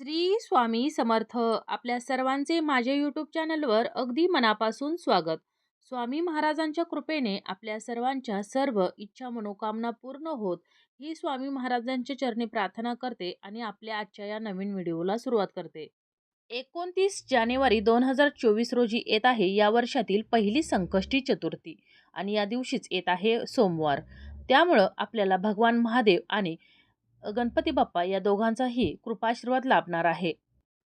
श्री स्वामी समर्थ आपल्या सर्वांचे माझे यूट्यूब चॅनलवर अगदी मनापासून स्वागत. स्वामी महाराजांच्या कृपेने आपल्या सर्वांच्या सर्व इच्छा मनोकामना पूर्ण होत ही स्वामी महाराजांच्या चरणी प्रार्थना करते आणि आपल्या आजच्या या नवीन व्हिडिओला सुरुवात करते. एकोणतीस जानेवारी दोन हजार चोवीस रोजी येत आहे या वर्षातील पहिली संकष्टी चतुर्थी आणि या दिवशीच येत आहे सोमवार. त्यामुळं आपल्याला भगवान महादेव आणि गणपती बाप्पा या दोघांचाही कृपाशीर्वाद लाभणार आहे.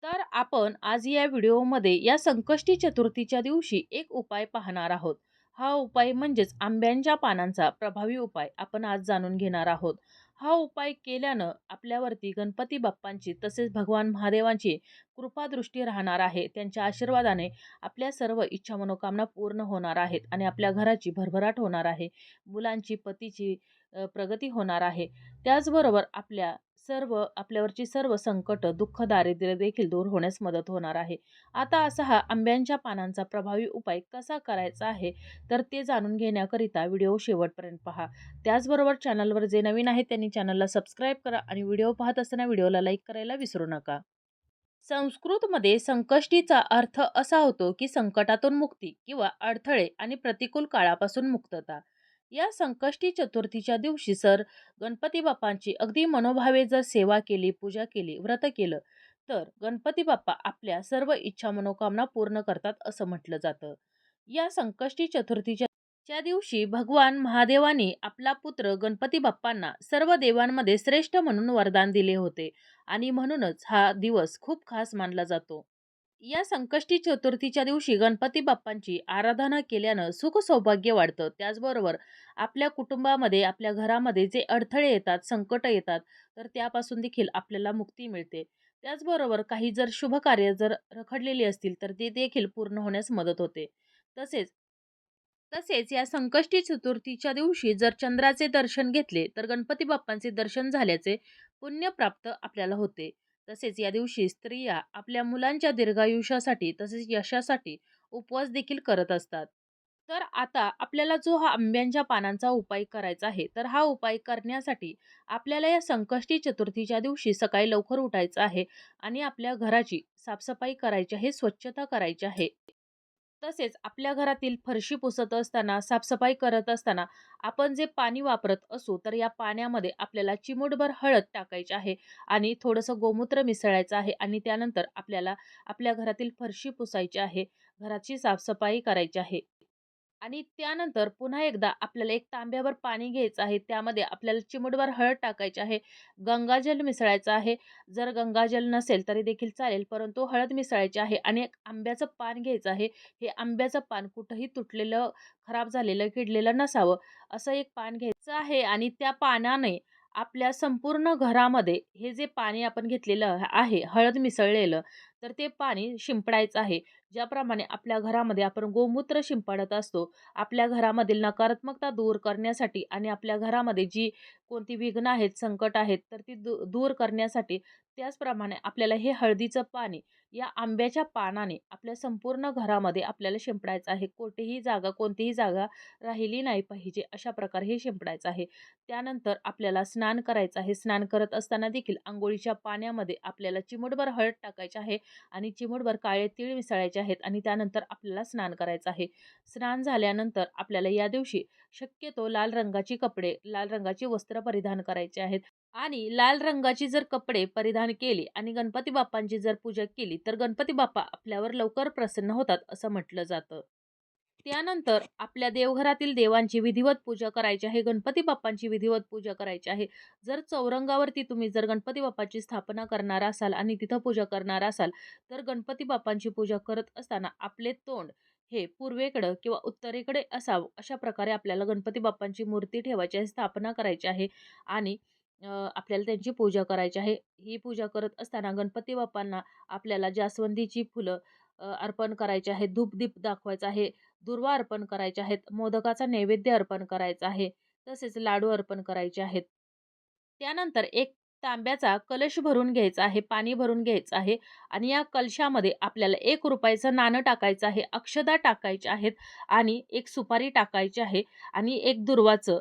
तर आपण आज या व्हिडिओमध्ये या संकष्टी चतुर्थीच्या दिवशी एक उपाय पाहणार आहोत. हा उपाय म्हणजेच आंब्यांच्या पानांचा प्रभावी उपाय आपण आज जाणून घेणार आहोत. हा उपाय केल्यानं आपल्यावरती गणपती बाप्पांची तसेच भगवान महादेवांची कृपादृष्टी राहणार आहे. त्यांच्या आशीर्वादाने आपल्या सर्व इच्छा मनोकामना पूर्ण होणार आहेत आणि आपल्या घराची भरभराट होणार आहे. मुलांची पतीची प्रगती होणार आहे. त्याचबरोबर आपल्या सर्व आपल्यावरची सर्व संकट दुःख दारिद्र्य देखील दूर होण्यास मदत होणार आहे. आता असा हा आंब्यांच्या पानांचा प्रभावी उपाय कसा करायचा आहे तर ते जाणून घेण्याकरिता व्हिडिओ शेवटपर्यंत पहा. त्याचबरोबर चॅनलवर जे नवीन आहे त्यांनी चॅनलला सबस्क्राईब करा आणि व्हिडिओ पाहत असताना व्हिडिओला लाईक करायला विसरू नका. संस्कृतमध्ये संकष्टीचा अर्थ असा होतो की संकटातून मुक्ती किंवा अडथळे आणि प्रतिकूल काळापासून मुक्तता. या संकष्टी चतुर्थीच्या दिवशी सर गणपती बाप्पांची अगदी मनोभावे जर सेवा केली पूजा केली व्रत केलं तर गणपती बाप्पा आपल्या सर्व इच्छा मनोकामना पूर्ण करतात असं म्हटलं जातं. या संकष्टी चतुर्थीच्या दिवशी भगवान महादेवानी आपला पुत्र गणपती बाप्पांना सर्व देवांमध्ये श्रेष्ठ म्हणून वरदान दिले होते आणि म्हणूनच हा दिवस खूप खास मानला जातो. या संकष्टी चतुर्थीच्या दिवशी गणपती बाप्पांची आराधना केल्यानं सुख सौभाग्य वाढतं. त्याचबरोबर आपल्या कुटुंबामध्ये आपल्या घरामध्ये जे अडथळे येतात संकट येतात तर त्यापासून देखील आपल्याला मुक्ती मिळते. त्याचबरोबर काही जर शुभ कार्य जर रखडलेली असतील तर ते देखील पूर्ण होण्यास मदत होते. तसेच तसेच या संकष्टी चतुर्थीच्या दिवशी जर चंद्राचे दर्शन घेतले तर गणपती बाप्पांचे दर्शन झाल्याचे पुण्य प्राप्त आपल्याला होते. तसेच या दिवशी स्त्रिया आपल्या मुलांच्या दीर्घायुष्यासाठी तसेच यशासाठी उपवास देखील करत असतात. तर आता आपल्याला जो हा आंब्यांच्या पानांचा उपाय करायचा आहे तर हा उपाय करण्यासाठी आपल्याला या संकष्टी चतुर्थीच्या दिवशी सकाळी लवकर उठायचं आहे आणि आपल्या घराची साफसफाई करायची आहे स्वच्छता करायची आहे. तसेच आपल्या घरातील फरशी पुसत असताना साफसफाई करत असताना आपण जे पाणी वापरत असू तर या पाण्यामध्ये आपल्याला चिमूटभर हळद टाकायची आहे आणि थोडंसं गोमूत्र मिसळायचं आहे आणि त्यानंतर आपल्याला आपल्या घरातील फरशी पुसायची आहे घराची साफसफाई करायची आहे. आणि त्यानंतर पुन्हा एकदा आपल्याला एक तांब्यावर पाणी घ्यायचं आहे. त्यामध्ये आपल्याला चिमूटभर हळद टाकायची आहे. गंगाजल मिसळायचं आहे. जर गंगाजल नसेल तरी देखील चालेल परंतु हळद मिसळायची आहे आणि एक आंब्याचं पान घ्यायचं आहे. हे आंब्याचं पान कुठंही तुटलेलं खराब झालेलं किडलेलं नसावं असं एक पान घ्यायचं आहे आणि त्या पानाने आपल्या संपूर्ण घरामध्ये हे जे पाणी आपण घेतलेलं आहे हळद मिसळलेलं तर ते पाणी शिंपडायचं आहे. ज्याप्रमाणे आपल्या घरामध्ये आपण गोमूत्र शिंपडत असतो आपल्या घरामधील नकारात्मकता दूर करण्यासाठी आणि आपल्या घरामध्ये जी कोणती विघ्न आहेत संकट आहेत तर ती दू दूर करण्यासाठी त्याचप्रमाणे आपल्याला हे हळदीचं पाणी या आंब्याच्या पानाने आपल्या संपूर्ण घरामध्ये आपल्याला शिंपडायचं आहे. कोठेही जागा कोणतीही जागा राहिली नाही पाहिजे अशा प्रकारे हे शिंपडायचं आहे. त्यानंतर आपल्याला स्नान करायचं आहे. स्नान करत असताना देखील आंघोळीच्या पाण्यामध्ये आपल्याला चिमटभर हळद टाकायचे आहे. आणि चिमूटभर काळे तीळ मिसळायचे आहेत आणि त्यानंतर आपल्याला स्नान करायचं आहे. स्नान झाल्यानंतर आपल्याला या दिवशी शक्यतो लाल रंगाची कपडे लाल रंगाची वस्त्र परिधान करायचे आहेत. आणि लाल रंगाची जर कपडे परिधान केली आणि गणपती बाप्पांची जर पूजा केली तर गणपती बाप्पा आपल्यावर लवकर प्रसन्न होतात असं म्हटलं जातं. त्यानंतर आपल्या देवघरातील देवांची विधिवत पूजा करायची आहे गणपती बाप्पांची विधिवत पूजा करायची आहे. जर चौरंगावरती तुम्ही जर गणपती बाप्पाची स्थापना करणार असाल आणि तिथं पूजा करणार असाल तर गणपती बाप्पांची पूजा करत असताना आपले तोंड हे पूर्वेकडं किंवा उत्तरेकडे असावं अशा प्रकारे आपल्याला गणपती बाप्पांची मूर्ती ठेवायची आहे स्थापना करायची आहे आणि आपल्याला त्यांची पूजा करायची आहे. ही पूजा करत असताना गणपती बाप्पांना आपल्याला जास्वंदीची फुलं अर्पण करायचे आहे धूपदीप दाखवायचा आहे दुर्वा अर्पण करायचे आहेत मोदकाचा नैवेद्य अर्पण करायचा आहे तसेच लाडू अर्पण करायचे आहेत. त्यानंतर एक तांब्याचा कलश भरून घ्यायचा आहे पाणी भरून घ्यायचं आहे आणि या कलशामध्ये आपल्याला एक रुपयाचं नाणं टाकायचं आहे अक्षदा टाकायचे आहेत आणि एक सुपारी टाकायची आहे आणि एक दुर्वाचं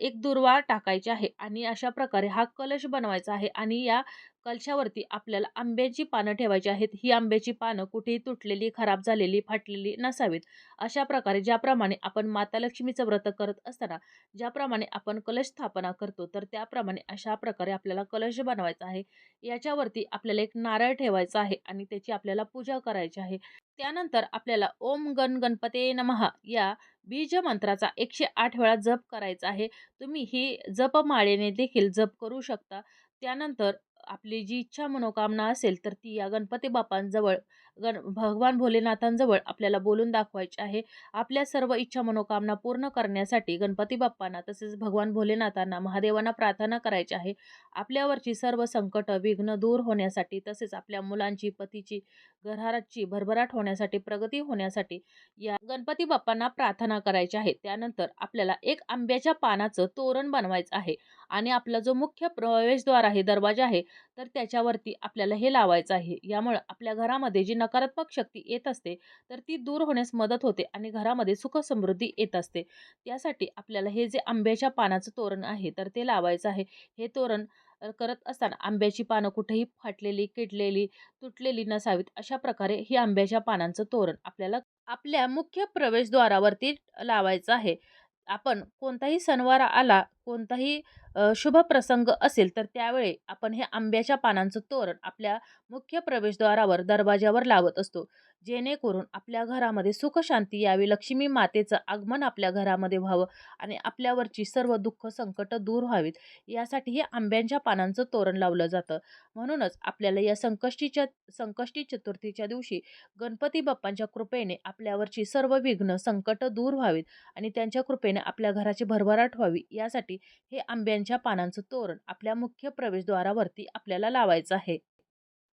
एक दुर्वा टाकायचे आहे आणि अशा प्रकारे हा कलश बनवायचा आहे आणि या कलशावरती आपल्याला आंब्याची पानं ठेवायची आहेत. ही आंब्याची पानं कुठेही तुटलेली, खराब झालेली, फाटलेली नसावीत. अशा प्रकारे ज्याप्रमाणे आपण माता लक्ष्मीचं व्रत करत असताना ज्याप्रमाणे आपण कलश स्थापना करतो, तर त्याप्रमाणे अशा प्रकारे आपल्याला कलश बनवायचा आहे. याच्यावरती आपल्याला एक नारळ ठेवायचा आहे आणि त्याची आपल्याला पूजा करायची आहे. त्यानंतर आपल्याला ओम गण गणपते नमहा या बीज मंत्राचा 108 वेळा जप करायचा आहे. तुम्ही ही जपमाळेने देखील जप करू शकता. त्यानंतर आपली जी इच्छा मनोकामना असेल तर ती या गणपती बाप्पांजवळ गण भगवान भोलेनाथांजवळ आपल्याला बोलून दाखवायचे आहे. आपल्या सर्व इच्छा मनोकामना पूर्ण करण्यासाठी गणपती बाप्पांना तसेच भगवान भोलेनाथांना, महादेवांना प्रार्थना करायची आहे. आपल्यावरची सर्व संकटं, विघ्न दूर होण्यासाठी तसेच आपल्या मुलांची, पतीची, घराची भरभराट होण्यासाठी, प्रगती होण्यासाठी या गणपती बाप्पांना प्रार्थना करायची आहे. त्यानंतर आपल्याला एक आंब्याच्या पानाचं तोरण बनवायचं आहे आणि आपला जो मुख्य प्रवेशद्वार आहे, दरवाजा आहे, तर त्याच्यावरती आपल्याला हे लावायचं आहे. यामुळं आपल्या घरामध्ये जी नकारात्मक शक्ती येत असते, तर ती दूर होण्यास मदत होते आणि घरामध्ये सुख-समृद्धी येत असते. त्यासाठी आपल्याला हे जे आंब्याच्या पानाचं तोरण आहे, तर ते लावायचं आहे. हे तोरण करत असताना आंब्याची पानं कुठेही फाटलेली, किडलेली, तुटलेली नसावीत. अशा प्रकारे ही आंब्याच्या पानांचं तोरण आपल्याला आपल्या मुख्य प्रवेशद्वारावरती लावायचं आहे. आपण कोणताही सणवार आला, कोणताही शुभ प्रसंग असेल, तर त्यावेळी आपण हे आंब्याच्या पानांचं तोरण आपल्या मुख्य प्रवेशद्वारावर, दरवाज्यावर लावत असतो. जेणेकरून आपल्या घरामध्ये सुखशांती यावी, लक्ष्मी मातेचं आगमन आपल्या घरामध्ये व्हावं आणि आपल्यावरची सर्व दुःख, संकटं दूर व्हावीत, यासाठी हे आंब्यांच्या पानांचं तोरण लावलं जातं. म्हणूनच आपल्याला या संकष्टीच्या संकष्टी चतुर्थीच्या दिवशी गणपती बाप्पांच्या कृपेने आपल्यावरची सर्व विघ्न, संकटं दूर व्हावीत आणि त्यांच्या कृपेने आपल्या घराची भरभराट व्हावी, यासाठी हे आंब्याच्या पानांचं तोरण आपल्या मुख्य प्रवेशद्वारावरती आपल्याला लावायचं आहे.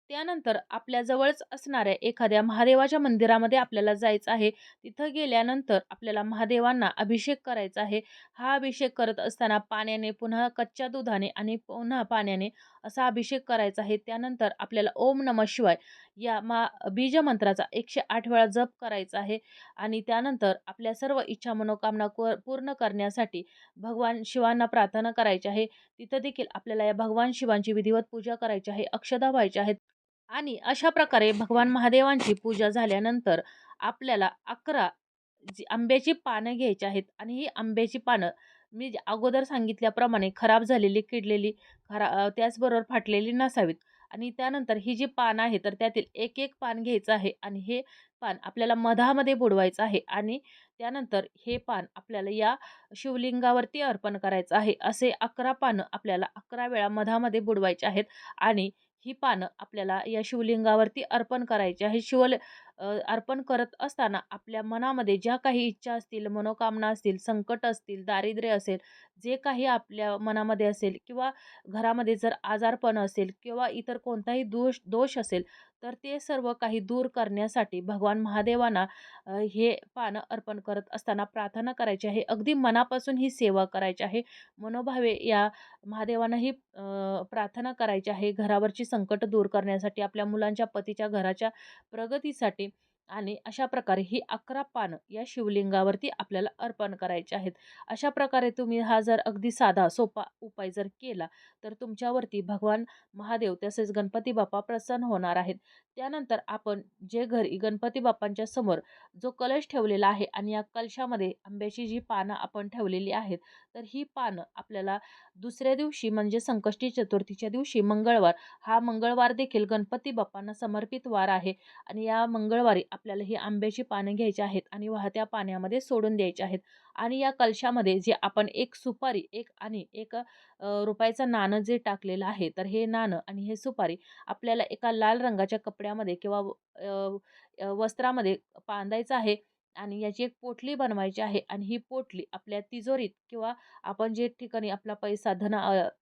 त्यानंतर आपल्या जवळच असणाऱ्या एखाद्या महादेवाच्या मंदिरामध्ये आपल्याला जायचं आहे. तिथं गेल्यानंतर आपल्याला महादेवांना अभिषेक करायचा आहे. हा अभिषेक करत असताना पाण्याने, पुन्हा कच्च्या दुधाने आणि पुन्हा पाण्याने असा अभिषेक करायचा आहे. त्यानंतर आपल्याला ओम नमः शिवाय या मा बीजमंत्राचा 108 वेळा जप करायचा आहे आणि त्यानंतर आपल्या सर्व इच्छा मनोकामना पूर्ण करण्यासाठी भगवान शिवांना प्रार्थना करायची आहे. तिथं देखील आपल्याला या भगवान शिवांची विधिवत पूजा करायची आहे, अक्षदा व्हायच्या आहेत आणि अशा प्रकारे भगवान महादेवांची पूजा झाल्यानंतर आपल्याला 11 जी आंब्याची पानं घ्यायची आहेत आणि ही आंब्याची पानं मी जे अगोदर सांगितल्याप्रमाणे खराब झालेली, किडलेली, खरा त्याचबरोबर फाटलेली नसावीत आणि त्यानंतर ही जी पानं आहे, तर त्यातील एक एक पान घ्यायचं आहे आणि हे पान आपल्याला मधामध्ये बुडवायचं आहे आणि त्यानंतर हे पान आपल्याला या शिवलिंगावरती अर्पण करायचं आहे. असे 11 पानं आपल्याला 11 वेळा मधामध्ये बुडवायचे आहेत आणि ही पानं आपल्याला या शिवलिंगावरती अर्पण करायची आहे. शिवल अर्पण करत असताना आपल्या मनामध्ये ज्या काही इच्छा असतील, मनोकामना असतील, संकट असतील, दारिद्र्य असेल, जे काही आपल्या मनामध्ये असेल किंवा घरामध्ये जर आजारपण असेल किंवा इतर कोणताही दोष दोष असेल, तर ते सर्व काही दूर करण्यासाठी भगवान महादेवांना हे पानं अर्पण करत असताना प्रार्थना करायची आहे. अगदी मनापासून ही सेवा करायची आहे. मनोभावे या महादेवांना ही प्रार्थना करायची आहे. घरावरची संकट दूर करण्यासाठी, आपल्या मुलांच्या, पतीच्या, घराच्या प्रगतीसाठी आणि अशा प्रकारे ही 11 पानं या शिवलिंगावरती आपल्याला अर्पण करायची आहेत. अशा प्रकारे तुम्ही हा जर अगदी साधा, सोपा उपाय जर केला, तर तुमच्यावरती भगवान महादेव तसेच गणपती बाप्पा प्रसन्न होणार आहेत. त्यानंतर आपण जे घरी गणपती बाप्पांच्या समोर जो कलश ठेवलेला आहे आणि या कलशामध्ये आंब्याची जी पानं आपण ठेवलेली आहेत, तर ही पानं आपल्याला दुसऱ्या दिवशी म्हणजे संकष्टी चतुर्थीच्या दिवशी मंगळवार, हा मंगळवार देखील गणपती बाप्पांना समर्पित वार आहे आणि या मंगळवारी आपल्याला ही आंब्याची पानं घ्यायची आहेत आणि वाहत्या पाण्यामध्ये सोडून द्यायची आहेत. आणि या कलशामध्ये जे आपण एक सुपारी एक आणि एक रुपयाचं नाणं जे टाकलेलं आहे, तर हे नाणं आणि हे सुपारी आपल्याला एका लाल रंगाच्या कपड्यामध्ये किंवा वस्त्रामध्ये बांधायचं आहे. आणि याची एक पोटली बनवायची आहे आणि ही पोटली आपल्या तिजोरीत किंवा आपण जे ठिकाणी आपला पैसा धन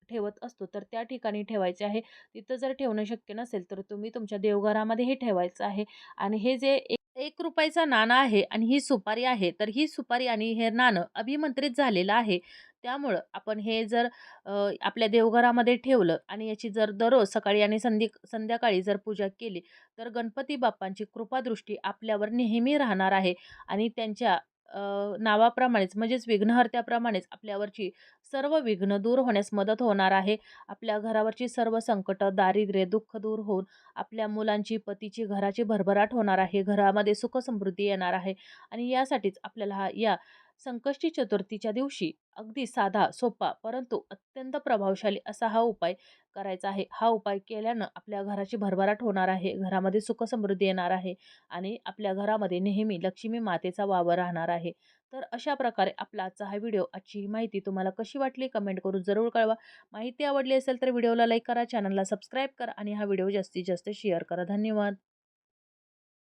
ठेवत असतो, तर त्या ठिकाणी ठेवायचे आहे. तिथं जर ठेवणं शक्य नसेल, तर तुम्ही तुमच्या देवघरामध्येही ठेवायचं आहे आणि हे जे एक एक रुपयाचं नाणं आहे आणि ही सुपारी आहे, तर ही सुपारी आणि हे नाणं अभिमंत्रित झालेलं आहे. त्यामुळं आपण हे जर आपल्या देवघरामध्ये ठेवलं आणि याची जर दररोज सकाळी आणि संधी संध्याकाळी जर पूजा केली, तर गणपती बाप्पांची कृपादृष्टी आपल्यावर नेहमी राहणार आहे आणि त्यांच्या नावाप्रमाणेच म्हणजेच विघ्नहर्त्याप्रमाणेच आपल्यावरची सर्व विघ्न दूर होण्यास मदत होणार आहे. आपल्या घरावरची सर्व संकटं, दारिद्र्य, दुःख दूर होऊन आपल्या मुलांची, पतीची, घराची भरभराट होणार आहे. घरामध्ये सुख-समृद्धी येणार आहे आणि यासाठीच आपल्याला हा या संकष्टी चतुर्थीच्या दिवशी अगदी साधा, सोपा परंतु अत्यंत प्रभावशाली असा हा उपाय करायचा आहे. हा उपाय केल्यानं आपल्या घराची भरभराट होणार आहे. घरामध्ये सुखसमृद्धी येणार आहे आणि आपल्या घरामध्ये नेहमी लक्ष्मी मातेचा वावर राहणार आहे. तर अशा प्रकारे आपला आजचा हा व्हिडिओ, आजची ही माहिती तुम्हाला कशी वाटली कमेंट करून जरूर कळवा. माहिती आवडली असेल तर व्हिडिओला लाईक करा, चॅनलला सबस्क्राईब करा आणि हा व्हिडिओ जास्तीत जास्त शेअर करा. धन्यवाद.